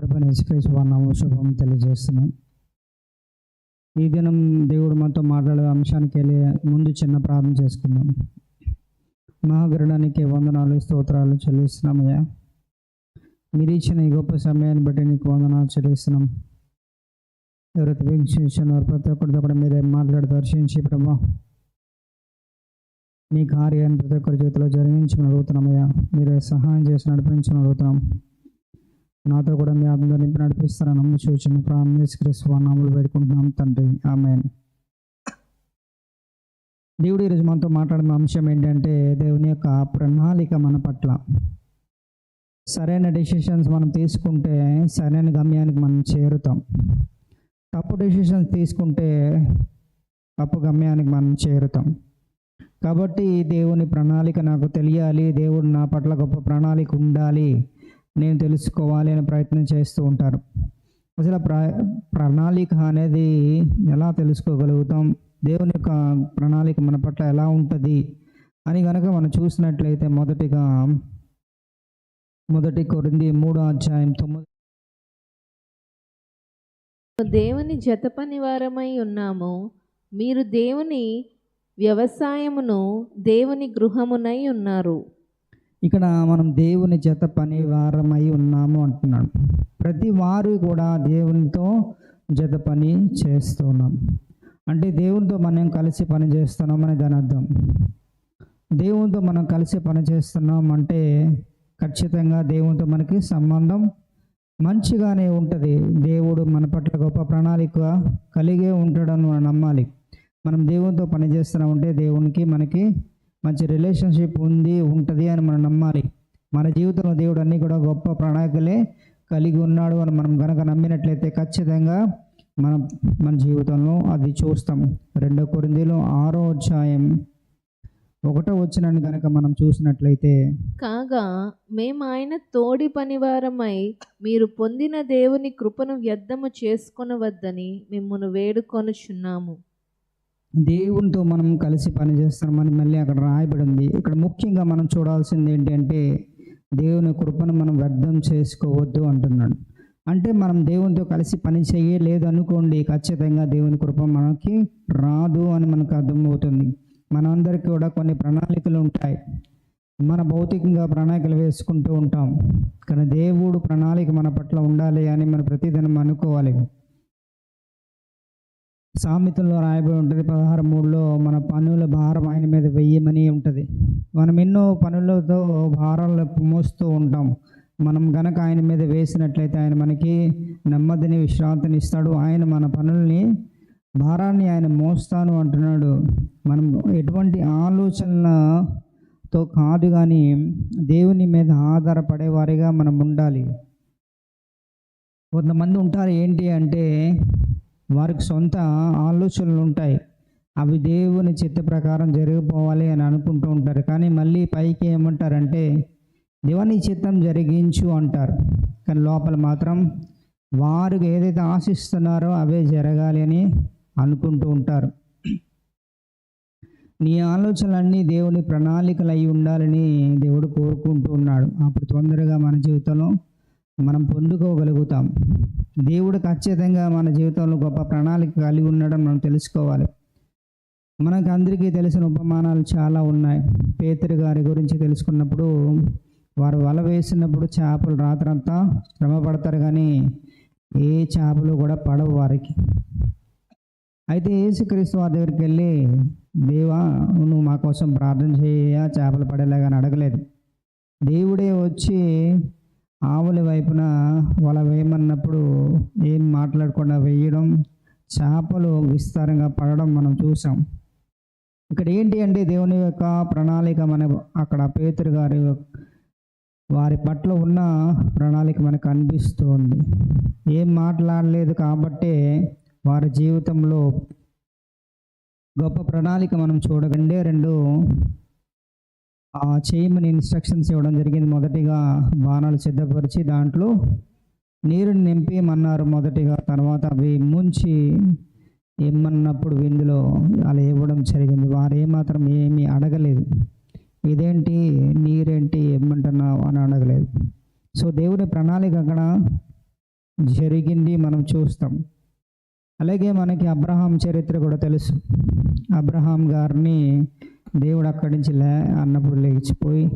ప్రభనేశ్వరేశ్వర వారి శుభం తెలియజేస్తున్నాం. ఈ దినం దేవుడు మనతో మాట్లాడే అంశానికి వెళ్ళే ముందు చిన్న ప్రార్థన చేసుకుందాం. మహాగరుడానికి వందనాలు స్తోత్రాలు చెల్లిస్తున్నామయ్యా. మీరు ఇచ్చిన ఈ గొప్ప సమయాన్ని బట్టి నీకు వందనాలు చెల్లిస్తున్నాం. ఎవరైతే వీక్షించినారో ప్రతి ఒక్కరితో కూడా మీరే మాట్లాడి దర్శించి ప్రభా మీ కార్యాన్ని ప్రతి ఒక్కరి జీవితంలో జరిగించమని అడుగుతున్నామయ్యా. మీరే సహాయం చేసి నడిపించమని అడుగుతున్నాం. నాతో కూడా మీ ఆత్మ నింపి నడిపిస్తారని నమ్మి చూచిన ప్రాణేశ్వరిస్తూ పెట్టుకుంటున్నాం తండ్రి. ఆమె దేవుడు ఈరోజు మనతో మాట్లాడిన అంశం ఏంటంటే దేవుని యొక్క ప్రణాళిక మన పట్ల. సరైన డెసిషన్స్ మనం తీసుకుంటే సరైన గమ్యానికి మనం చేరుతాం. తప్పు డెసిషన్స్ తీసుకుంటే తప్పు గమ్యానికి మనం చేరుతాం. కాబట్టి దేవుని ప్రణాళిక నాకు తెలియాలి దేవుడు నా పట్ల గొప్ప ప్రణాళిక ఉండాలి. నేను తెలుసుకోవాలి అనే ప్రయత్నం చేస్తూ ఉంటారు. అసలు ప్ర ప్రణాళిక అనేది ఎలా తెలుసుకోగలుగుతాం? దేవుని యొక్క ప్రణాళిక మన పట్ల ఎలా ఉంటుంది? అని కనుక మనం చూసినట్లయితే మొదటిగా మొదటి కొరింది మూడో అధ్యాయం తొమ్మిది. దేవుని జత పనివారమై ఉన్నాము. మీరు దేవుని వ్యవసాయమును దేవుని గృహమునై ఉన్నారు. ఇక్కడ మనం దేవుని జత పని వారమై ఉన్నాము అంటున్నాడు. ప్రతి వారు కూడా దేవునితో జత పని చేస్తున్నాం. అంటే దేవునితో మనం కలిసి పని చేస్తున్నాం అని దాని అర్థం. దేవునితో మనం కలిసి పని చేస్తున్నాం అంటే ఖచ్చితంగా దేవునితో మనకి సంబంధం మంచిగానే ఉంటుంది. దేవుడు మన పట్ల గొప్ప ప్రణాళిక కలిగే ఉంటాడని మనం నమ్మాలి. మనం దేవునితో పని చేస్తున్నామంటే దేవునికి మనకి మంచి రిలేషన్షిప్ ఉంది ఉంటుంది అని మనం నమ్మాలి. మన జీవితంలో దేవుడు అన్ని కూడా గొప్ప ప్రణాళికలే కలిగి ఉన్నాడు అని మనం కనుక నమ్మినట్లయితే ఖచ్చితంగా మనం మన జీవితంలో అది చూస్తాం. రెండో కొరిందీలో ఆరో అధ్యాయం ఒకటో వచ్చినాన్ని కనుక మనం చూసినట్లయితే కాగా మేము ఆయన తోడి పనివారమై మీరు పొందిన దేవుని కృపను వ్యర్థము చేసుకొనవద్దని మిమ్మల్ని వేడుకొనుచున్నాము. దేవునితో మనం కలిసి పనిచేస్తామని మళ్ళీ అక్కడ రాయబడి ఉంది ఇక్కడ ముఖ్యంగా మనం చూడాల్సింది ఏంటంటే దేవుని కృపను మనం వ్యర్థం చేసుకోవద్దు అంటున్నాడు. అంటే మనం దేవునితో కలిసి పని చేయలేదు అనుకోండి ఖచ్చితంగా దేవుని కృప మనకి రాదు అని మనకు అర్థమవుతుంది. మనందరికీ కూడా కొన్ని ప్రణాళికలు ఉంటాయి. మన భౌతికంగా ప్రణాళికలు వేసుకుంటూ ఉంటాం. కానీ దేవుడు ప్రణాళిక మన పట్ల ఉండాలి అని మనం ప్రతిదినం అనుకోవాలి. సామెతల్లో రాయబడి ఉంటుంది పదహారు మూడులో మన పనుల భారం ఆయన మీద వెయ్యమని ఉంటుంది. మనం ఎన్నో పనులతో భారాలు మోస్తూ ఉంటాం. మనం గనక ఆయన మీద వేసినట్లయితే ఆయన మనకి నెమ్మదిని విశ్రాంతిని ఇస్తాడు. ఆయన మన పనుల్ని భారాన్ని ఆయన మోస్తాను అంటున్నాడు. మనం ఎటువంటి ఆలోచనలతో కాదు కానీ దేవుని మీద ఆధారపడే వారిగా మనం ఉండాలి. కొంతమంది ఉంటారు ఏంటి అంటే వారికి సొంత ఆలోచనలు ఉంటాయి. అవి దేవుని చిత్త ప్రకారం జరిగిపోవాలి అని అనుకుంటూ ఉంటారు. కానీ మళ్ళీ పైకి ఏమంటారంటే దేవుని చిత్తం జరిగించు అంటారు. కానీ లోపల మాత్రం వారు ఏదైతే ఆశిస్తున్నారో అవే జరగాలి అని అనుకుంటూ ఉంటారు. నీ ఆలోచనలన్నీ దేవుని ప్రణాళికలు అయి ఉండాలని దేవుడు కోరుకుంటూ ఉన్నాడు. అప్పుడు తొందరగా మన జీవితంలో మనం పొందుకోగలుగుతాం. దేవుడు ఖచ్చితంగా మన జీవితంలో గొప్ప ప్రణాళిక కలిగి ఉండడం మనం తెలుసుకోవాలి. మనకు అందరికీ తెలిసిన ఉపమానాలు చాలా ఉన్నాయి. పేతురు గారి గురించి తెలుసుకున్నప్పుడు వారు వల వేసినప్పుడు చేపలు రాత్రంతా శ్రమ పడతారు కానీ ఏ చేపలు కూడా పడవు వారికి. అయితే యేసుక్రీస్తు వారి దగ్గరికి వెళ్ళి దేవా నువ్వు మా కోసం ప్రార్థన చేయ చేపలు పడేలాగా అడగలేదు. దేవుడే వచ్చి ఆవుల వైపున వల వేయమన్నప్పుడు ఏం మాట్లాడకుండా వేయడం చేపలు విస్తారంగా పడడం మనం చూసాం ఇక్కడ ఏంటి అంటే దేవుని యొక్క ప్రణాళిక మన అక్కడ పేతురు గారి వారి పట్ల ఉన్న ప్రణాళిక మనకు అనిపిస్తుంది. ఏం మాట్లాడలేదు కాబట్టే వారి జీవితంలో గొప్ప ప్రణాళిక మనం చూడకండి రెండు చేయమని ఇన్స్ట్రక్షన్స్ ఇవ్వడం జరిగింది. మొదటిగా బాణాలు సిద్ధపరిచి దాంట్లో నీరుని నింపేయమన్నారు మొదటిగా. తర్వాత అవి ముంచి ఇమ్మన్నప్పుడు విందులో అలా ఇవ్వడం జరిగింది. వారు ఏమాత్రం ఏమీ అడగలేదు. ఇదేంటి? నీరేంటి? ఇమ్మంటున్నావు? అని అడగలేదు. సో దేవుని ప్రణాళిక అక్కడ జరిగింది మనం చూస్తాం. అలాగే మనకి అబ్రహాం చరిత్ర కూడా తెలుసు. అబ్రహాం గారిని దేవుడు అక్కడి నుంచి లే అన్నప్పుడు లేచిపోయి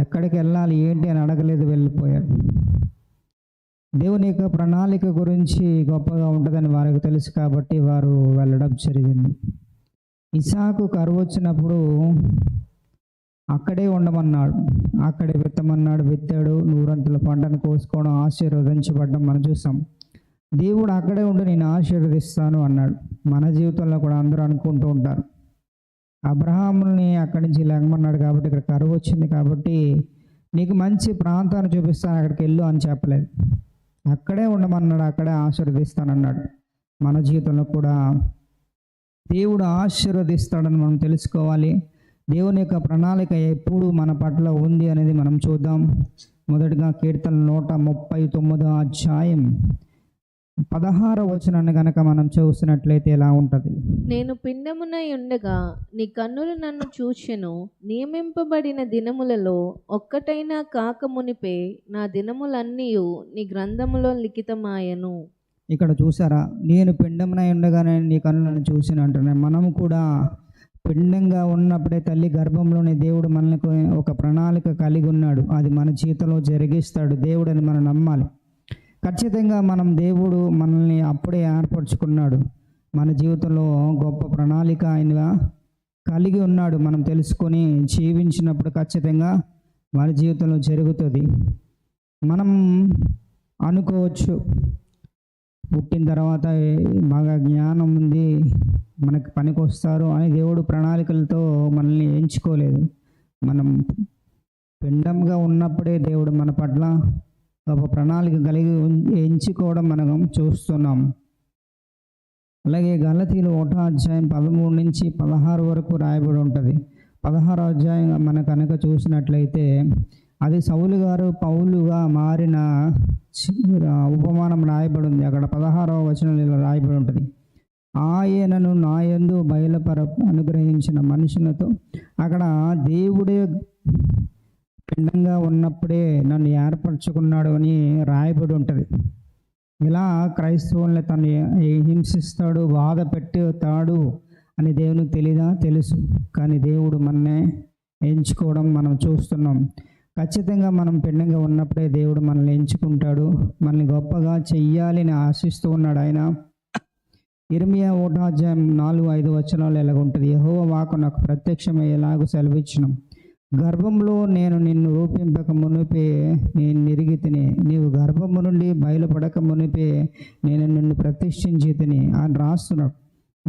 ఎక్కడికి వెళ్ళాలి ఏంటి అని అడగలేదు వెళ్ళిపోయాడు. దేవుని యొక్క ప్రణాళిక గురించి గొప్పగా ఉంటుందని వారికి తెలుసు కాబట్టి వారు వెళ్ళడం జరిగింది. ఇసాకు కరువు వచ్చినప్పుడు అక్కడే ఉండమన్నాడు. అక్కడే విత్తమన్నాడు విత్తాడు నూరంతుల పంటను కోసుకోవడం ఆశీర్వదించబడ్డం మనం చూసాం. దేవుడు అక్కడే ఉండి నేను ఆశీర్వదిస్తాను అన్నాడు. మన జీవితంలో కూడా అందరూ అనుకుంటూ ఉంటారు. అబ్రహాముని అక్కడి నుంచి లెగమన్నాడు కాబట్టి ఇక్కడ కరువు వచ్చింది కాబట్టి నీకు మంచి ప్రాంతాన్ని చూపిస్తాను అక్కడికి వెళ్ళు అని చెప్పలేదు. అక్కడే ఉండమన్నాడు అక్కడే ఆశీర్వదిస్తానన్నాడు. మన జీవితంలో కూడా దేవుడు ఆశీర్వదిస్తాడని మనం తెలుసుకోవాలి. దేవుని యొక్క ప్రణాళిక ఎప్పుడు మన పట్ల ఉంది అనేది మనం చూద్దాం. మొదటిగా కీర్తన నూట ముప్పై తొమ్మిదో అధ్యాయం. పదహార వచనాన్ని గనక మనం చూసినట్లయితే ఎలా ఉంటుంది? నేను పిండమునై ఉండగా నీ కన్నులు నన్ను చూచెను. నియమింపబడిన దినములలో ఒక్కటైనా కాక మునిపే నా దినములన్నీ నీ గ్రంథములో లిఖితమాయను. ఇక్కడ చూసారా? నేను పిండమునై ఉండగానే నీ కన్నులను చూసిన అంటున్నాను మనము కూడా పిండంగా ఉన్నప్పుడే తల్లి గర్భంలోనే దేవుడు మనకు ఒక ప్రణాళిక కలిగి ఉన్నాడు. అది మన జీవితంలో జరిగిస్తాడు. దేవుడు అని మనం నమ్మాలి. ఖచ్చితంగా మనం దేవుడు మనల్ని అప్పుడే ఏర్పరచుకున్నాడు. మన జీవితంలో గొప్ప ప్రణాళిక ఆయన కలిగి ఉన్నాడు. మనం తెలుసుకొని జీవించినప్పుడు ఖచ్చితంగా మన జీవితంలో జరుగుతుంది. మనం అనుకోవచ్చు. పుట్టిన తర్వాత బాగా జ్ఞానం ఉంది. మనకి పనికి వస్తారు అని దేవుడు ప్రణాళికలతో మనల్ని ఎంచుకోలేదు. మనం పిండంగా ఉన్నప్పుడే దేవుడు మన పట్ల గొప్ప ప్రణాళిక కలిగి ఎంచుకోవడం మనం చూస్తున్నాం. అలాగే గలతీలు ఒకటో అధ్యాయం పదమూడు నుంచి పదహారు వరకు రాయబడి ఉంటుంది. పదహారో అధ్యాయం మన కనుక చూసినట్లయితే అది సౌలు గారు పౌలుగా మారిన ఉపమానం రాయబడి ఉంది. అక్కడ పదహారవ వచనంలో ఇలా రాయబడి ఉంటుంది. ఆయనను నాయందు బయలుపర అనుగ్రహించిన మనుషులతో అక్కడ దేవుడే పిండంగా ఉన్నప్పుడే నన్ను ఏర్పరచుకున్నాడు అని రాయబడి ఉంటుంది. ఇలా క్రైస్తవుల్ని తను హింసిస్తాడు బాధ పెట్టుతాడు అని దేవునికి తెలీదా? తెలుసు. కానీ దేవుడు మననే ఎంచుకోవడం మనం చూస్తున్నాం. ఖచ్చితంగా మనం పిండంగా ఉన్నప్పుడే దేవుడు మనల్ని ఎంచుకుంటాడు. మనల్ని గొప్పగా చెయ్యాలని ఆశిస్తూ ఉన్నాడు ఆయన. ఇర్మియా ఒకటో నాలుగు ఐదు వచనాలు ఎలాగుంటుంది? యహోవ వాకు నాకు ప్రత్యక్షమయ్యేలాగూ సెలవిచ్చినాం. గర్భంలో నేను నిన్ను రూపింపక మునిపే నేను నిరిగి తిని నీవు గర్భము నుండి బయలుపడక మునిపే నేను నిన్ను ప్రతిష్ఠించి తిని అని రాస్తున్నాడు.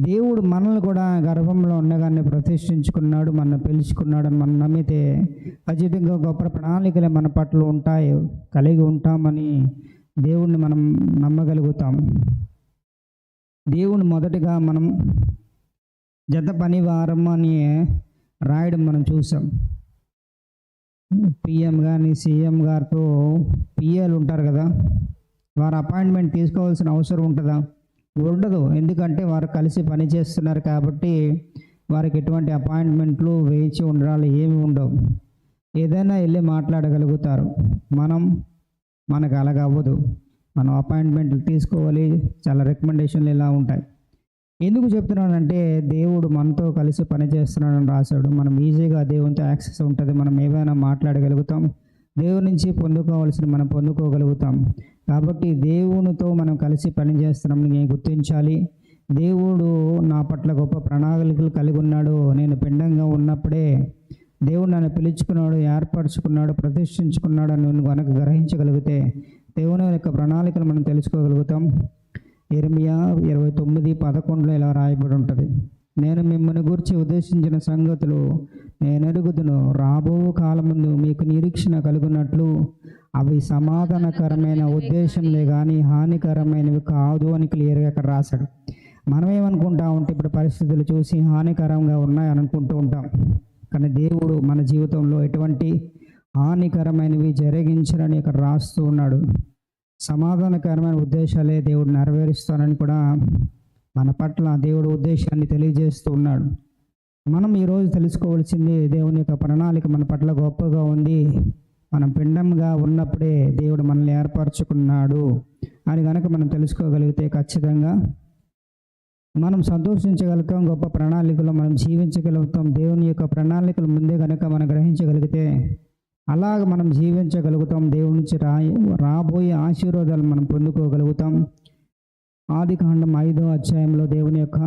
దేవుడు మనల్ని కూడా గర్భంలో ఉండగానే ప్రతిష్ఠించుకున్నాడు మన పిలుచుకున్నాడు మనం నమ్మితే ఖచ్చితంగా గొప్ప ప్రణాళికలు మన పట్ల ఉంటాయి కలిగి ఉంటామని దేవుణ్ణి మనం నమ్మగలుగుతాం. దేవుని మొదటగా మనం జత పని వారం అని రాయడం మనం చూసాం. పిఎం కానీ సీఎం గారితో పిఏలు ఉంటారు కదా వారు అపాయింట్మెంట్ తీసుకోవాల్సిన అవసరం ఉంటుందా? ఉండదు. ఎందుకంటే వారు కలిసి పని చేస్తున్నారు కాబట్టి వారికి ఎటువంటి అపాయింట్మెంట్లు వేచి ఉండాలి ఏమి ఉండవు. ఏదైనా వెళ్ళి మాట్లాడగలుగుతారు. మనం మనకు అలాగ అవ్వదు. మనం అపాయింట్మెంట్లు తీసుకోవాలి. చాలా రికమెండేషన్లు ఇలా ఉంటాయి. ఎందుకు చెప్తున్నానంటే దేవుడు మనతో కలిసి పనిచేస్తున్నాడని రాశాడు. మనం ఈజీగా దేవునితో యాక్సెస్ ఉంటుంది. మనం ఏమైనా మాట్లాడగలుగుతాం. దేవుని నుంచి పొందుకోవాల్సిన మనం పొందుకోగలుగుతాం. కాబట్టి దేవునితో మనం కలిసి పని చేస్తున్నామని నేను గుర్తించాలి. దేవుడు నా పట్ల గొప్ప ప్రణాళికలు కలిగి ఉన్నాడు. నేను పిండంగా ఉన్నప్పుడే దేవుడు నన్ను పిలుచుకున్నాడు ఏర్పరచుకున్నాడు ప్రతిష్ఠించుకున్నాడు అని కనుక గ్రహించగలిగితే దేవుని యొక్క ప్రణాళికలు మనం తెలుసుకోగలుగుతాం. ఇరమియా ఇరవై తొమ్మిది పదకొండులో ఇలా రాయబడి ఉంటుంది. నేను మిమ్మల్ని గురించి ఉద్దేశించిన సంగతులు నేను ఎరుగుదును రాబో కాలముందు మీకు నిరీక్షణ కలుగునట్లు అవి సమాధానకరమైన ఉద్దేశంలే కానీ హానికరమైనవి కాదు అని క్లియర్గా ఇక్కడ రాశాడు. మనం ఏమనుకుంటా ఉంటే ఇప్పుడు పరిస్థితులు చూసి హానికరంగా ఉన్నాయి అనుకుంటూ ఉంటాం. కానీ దేవుడు మన జీవితంలో ఎటువంటి హానికరమైనవి జరిగించరని ఇక్కడ రాస్తూ ఉన్నాడు. సమాధానకరమైన ఉద్దేశాలే దేవుడు నెరవేరుస్తానని కూడా మన పట్ల దేవుడు ఉద్దేశాన్ని తెలియజేస్తూ ఉన్నాడు. మనం ఈరోజు తెలుసుకోవాల్సింది దేవుని యొక్క ప్రణాళిక మన పట్ల గొప్పగా ఉంది. మనం పిండంగా ఉన్నప్పుడే దేవుడు మనల్ని ఏర్పరచుకున్నాడు అని కనుక మనం తెలుసుకోగలిగితే ఖచ్చితంగా మనం సంతోషించగలుగుతాం గొప్ప ప్రణాళికలో మనం జీవించగలుగుతాం దేవుని యొక్క ప్రణాళికలు ముందే కనుక మనం గ్రహించగలిగితే అలాగ మనం జీవించగలుగుతాం దేవుడి నుంచి రా రాబోయే ఆశీర్వాదాలు మనం పొందుకోగలుగుతాం. ఆది కాండం ఐదో అధ్యాయంలో దేవుని యొక్క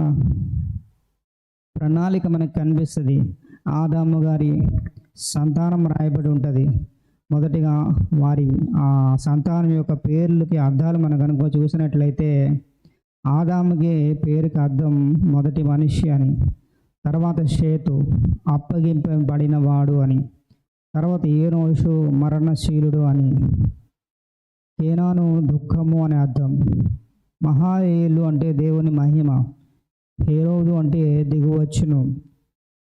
ప్రణాళిక మనకు కనిపిస్తుంది. ఆదాము గారి సంతానం రాయబడి ఉంటుంది. మొదటిగా వారి ఆ సంతానం యొక్క పేర్లకి అర్థాలు మనం కనుక చూసినట్లయితే ఆదాముకి పేరుకి అర్థం మొదటి మనిషి అని తర్వాత షేతు అప్పగింపబడిన వాడు అని తర్వాత ఏనోషు మరణశీలుడు అని కేనాను దుఃఖము అని అర్థం. మహాయేలు అంటే దేవుని మహిమ. హేరోదు అంటే దిగువచ్చును.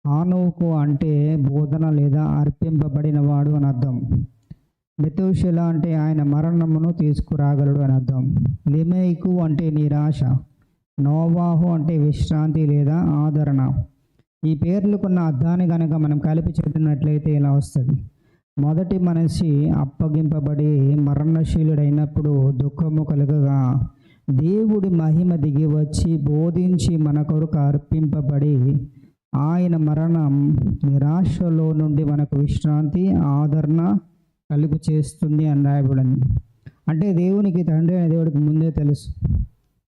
ఆనోకు అంటే బోధన లేదా అర్పింపబడిన వాడు అని అర్థం. మెతుషిల అంటే ఆయన మరణమును తీసుకురాగలడు అని అర్థం. లిమేకు అంటే నిరాశ. నోవాహు అంటే విశ్రాంతి లేదా ఆదరణ. ఈ పేర్లకున్న అర్థాన్ని కనుక మనం కలిపి చెప్పినట్లయితే ఇలా వస్తుంది. మొదటి మనిషి అప్పగింపబడి మరణశీలుడైనప్పుడు దుఃఖము కలుగగా దేవుడి మహిమ దిగి వచ్చి బోధించి మన కొరకు అర్పింపబడి ఆయన మరణం నిరాశలో నుండి మనకు విశ్రాంతి ఆదరణ కలుగు చేస్తుంది అని రాయబడింది. అంటే దేవునికి తండ్రి అనే దేవుడికి ముందే తెలుసు.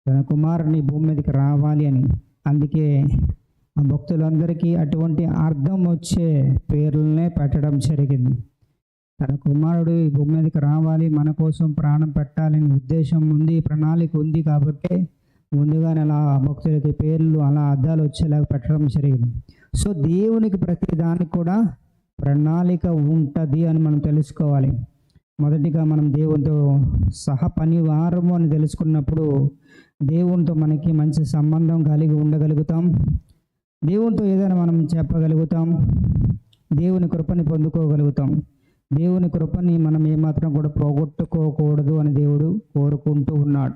తన కుమారుని భూమి మీదకి రావాలి అని. అందుకే ఆ భక్తులందరికీ అటువంటి అర్థం వచ్చే పేర్లనే పెట్టడం జరిగింది. తన కుమారుడు ఈ భూమి మీదకి రావాలి మన కోసం ప్రాణం పెట్టాలని ఉద్దేశం ఉంది ప్రణాళిక ఉంది కాబట్టి ముందుగానే అలా భక్తులకి పేర్లు అలా అర్థాలు వచ్చేలాగా పెట్టడం జరిగింది. సో దేవునికి ప్రతి దానికి కూడా ప్రణాళిక ఉంటుంది అని మనం తెలుసుకోవాలి. మొదటిగా మనం దేవునితో సహ పనివారము అని తెలుసుకున్నప్పుడు దేవునితో మనకి మంచి సంబంధం కలిగి ఉండగలుగుతాం. దేవునితో ఏదైనా మనం చెప్పగలుగుతాం. దేవుని కృపని పొందుకోగలుగుతాం. దేవుని కృపని మనం ఏమాత్రం కూడా పోగొట్టుకోకూడదు అని దేవుడు కోరుకుంటూ ఉన్నాడు.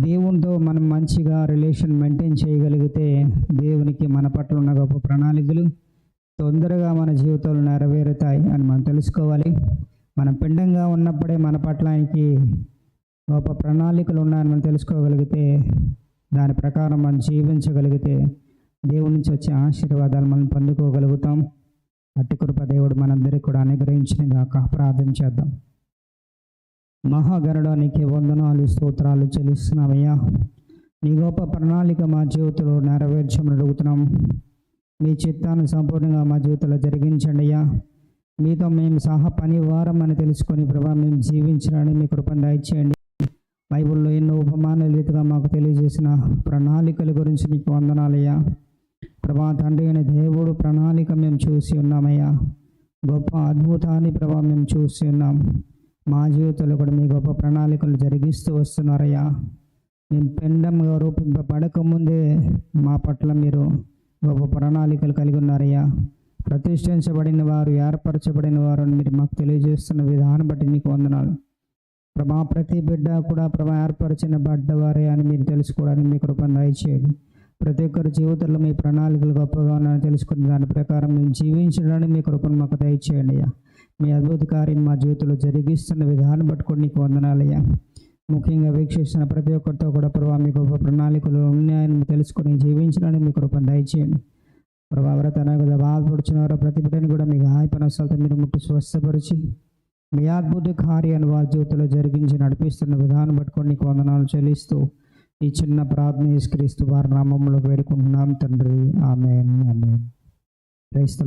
దేవునితో మనం మంచిగా రిలేషన్ మెయింటైన్ చేయగలిగితే దేవునికి మన పట్ల ఉన్న గొప్ప ప్రణాళికలు తొందరగా మన జీవితంలో నెరవేరుతాయి అని మనం తెలుసుకోవాలి. మనం పిండంగా ఉన్నప్పుడే మన పట్ల ఆయనకి గొప్ప ప్రణాళికలు ఉన్నాయని మనం తెలుసుకోగలిగితే దాని ప్రకారం మనం జీవించగలిగితే దేవుడి నుంచి వచ్చే ఆశీర్వాదాలు మనం పొందుకోగలుగుతాం. అట్టి కృప దేవుడు మనందరికీ కూడా అనుగ్రహించిన గాక ప్రార్థన చేద్దాం. మహాగరుడానికి వందనాలు స్తోత్రాలు చెల్లిస్తున్నామయ్యా. నీ గొప్ప ప్రణాళిక మా జీవితంలో నెరవేర్చమని అడుగుతున్నాం. మీ చిత్తాన్ని సంపూర్ణంగా మా జీవితంలో జరిగించండి అయ్యా. మీతో మేము సహా పని వారం అని తెలుసుకొని ప్రభా మేము జీవించడానికి మీ కృపను దయచేయండి. బైబిల్లో ఎన్నో ఉపమాన రీతిగా మాకు తెలియజేసిన ప్రణాళికల గురించి మీకు వందనాలయ్యా ప్రభా తండ్రి అయిన దేవుడు ప్రణాళిక మేము చూసి ఉన్నామయ్యా. గొప్ప అద్భుతాన్ని ప్రభా మేము చూసి ఉన్నాం. మా జీవితంలో కూడా మీ గొప్ప ప్రణాళికలు జరిగిస్తూ వస్తున్నారయ్యా. మేము పిండంగా రూపింపబడక ముందే మా పట్ల మీరు గొప్ప ప్రణాళికలు కలిగి ఉన్నారయ్యా. ప్రతిష్ఠించబడిన వారు ఏర్పరచబడిన వారు అని మీరు మాకు తెలియజేస్తున్న విధానం బట్టి మీకు వందనాలు. ప్రభా ప్రతి బిడ్డ కూడా ప్రభా ఏర్పరిచిన బడ్డవారే అని మీరు తెలుసుకోవడానికి మీ కృపను దయచేయండి. ప్రతి ఒక్కరి జీవితంలో మీ ప్రణాళికలు గొప్పగా ఉన్నాయని తెలుసుకున్న దాని ప్రకారం మేము జీవించడానికి మీ కృపను మాకు దయచేయండి అయ్యా. మీ అద్భుత కార్యం మా జీవితంలో జరిగిస్తున్న విధానం పట్టుకొని నీకు వందనాలయ్యా ముఖ్యంగా వీక్షిస్తున్న ప్రతి ఒక్కరితో కూడా ప్రభావ మీ గొప్ప ప్రణాళికలు ఉన్నాయని తెలుసుకొని జీవించడానికి మీ కృపను దయచేయండి. ప్రభావ ఎవరైతే కదా బాధపడుచున్నారో ప్రతి బిడ్డని కూడా హాయి గాయపనసాలతో మీరు ముట్టి స్వస్థపరిచి మీ అద్భుత కార్యాన్ని వారి జీవితంలో జరిగించి నడిపిస్తున్న విధానం పట్టుకొని నీకు వందనాలు చెల్లిస్తూ ఈ చిన్న ప్రార్థన యేసుక్రీస్తు వారి నామంలో వేడుకుంటున్నాం తండ్రి. ఆమె ఆమె క్రైస్త